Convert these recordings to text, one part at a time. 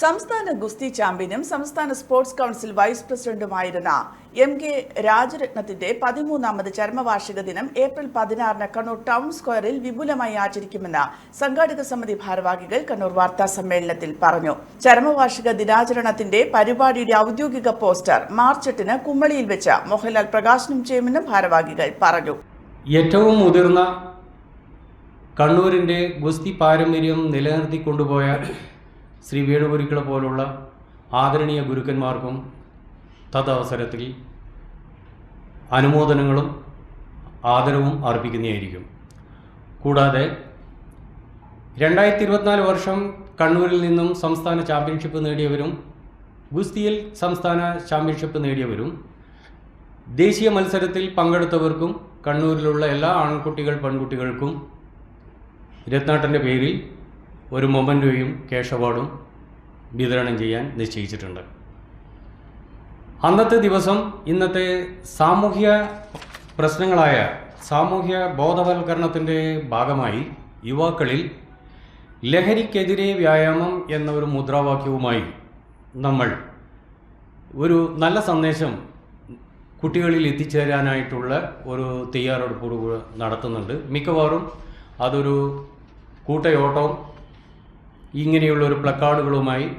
സംസ്ഥാന ഗുസ്തി ചാമ്പ്യനും സംസ്ഥാന സ്പോർട്സ് കൗൺസിൽ വൈസ് പ്രസിഡന്റുമായിരുന്ന എം കെ രാജരത്നത്തിന്റെ പതിമൂന്നാമത് ചരമവാർഷിക ദിനം ഏപ്രിൽ പതിനാറിന് കണ്ണൂർ ടൗൺ സ്ക്വയറിൽ വിപുലമായി ആചരിക്കുമെന്ന് സംഘാടക സമിതി ഭാരവാഹികൾ കണ്ണൂർ വാർത്താ സമ്മേളനത്തിൽ പറഞ്ഞു. ചരമവാർഷിക ദിനാചരണത്തിന്റെ പരിപാടിയുടെ ഔദ്യോഗിക പോസ്റ്റർ മാർച്ച് എട്ടിന് കുമ്മളിയിൽ വെച്ച് മോഹൻലാൽ പ്രകാശനം ചെയ്യുമെന്നും ഭാരവാഹികൾ പറഞ്ഞു. ഏറ്റവും മുതിർന്ന കണ്ണൂരിന്റെ ഗുസ്തി പാരമ്പര്യം നിലനിർത്തിക്കൊണ്ടുപോയ ശ്രീ വേണുപുരിക്കള പോലുള്ള ആദരണീയ ഗുരുക്കന്മാർക്കും തദവസരത്തിൽ അനുമോദനങ്ങളും ആദരവും അർപ്പിക്കുന്നതായിരിക്കും. കൂടാതെ രണ്ടായിരത്തി ഇരുപത്തിനാല് വർഷം കണ്ണൂരിൽ നിന്നും സംസ്ഥാന ചാമ്പ്യൻഷിപ്പ് നേടിയവരും ഗുസ്തിയിൽ സംസ്ഥാന ചാമ്പ്യൻഷിപ്പ് നേടിയവരും ദേശീയ മത്സരത്തിൽ പങ്കെടുത്തവർക്കും കണ്ണൂരിലുള്ള എല്ലാ ആൺകുട്ടികൾ പെൺകുട്ടികൾക്കും രത്നാട്ടന്റെ പേരിൽ ഒരു മൊമന്റോയും കേശവാടും വിതരണം ചെയ്യാൻ നിശ്ചയിച്ചിട്ടുണ്ട്. അന്നത്തെ ദിവസം ഇന്നത്തെ സാമൂഹ്യ പ്രശ്നങ്ങളായ സാമൂഹ്യ ബോധവൽക്കരണത്തിന്റെ ഭാഗമായി യുവാക്കളിൽ ലഹരിക്കെതിരെ വ്യായാമം എന്ന ഒരു മുദ്രാവാക്യവുമായി നമ്മൾ ഒരു നല്ല സന്ദേശം കുട്ടികളിൽ എത്തിച്ചേരാനായിട്ടുള്ള ഒരു തയ്യാറെടുപ്പ് നടത്തുന്നുണ്ട്. മിക്കവാറും അതൊരു കൂട്ടയോട്ടവും ഇങ്ങനെയുള്ള ഒരു പ്ലക്കാർഡുകളുമായി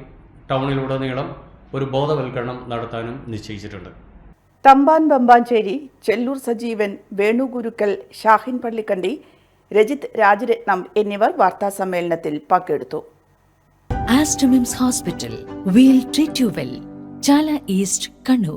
ടൗണിലുടനീളം ഒരു ബോധവൽക്കരണം നടത്താനും നിശ്ചയിച്ചിട്ടുണ്ട്. തമ്പാൻ ബമ്പാഞ്ചേരി ചെല്ലൂർ സജീവൻ വേണു ഗുരുക്കൽ ഷാഹിൻ പള്ളിക്കണ്ടി രജിത് രാജരത്നം എന്നിവർ വാർത്താ സമ്മേളനത്തിൽ പങ്കെടുത്തു. Aster MIMS hospital we'll treat you well Chala east Kannur.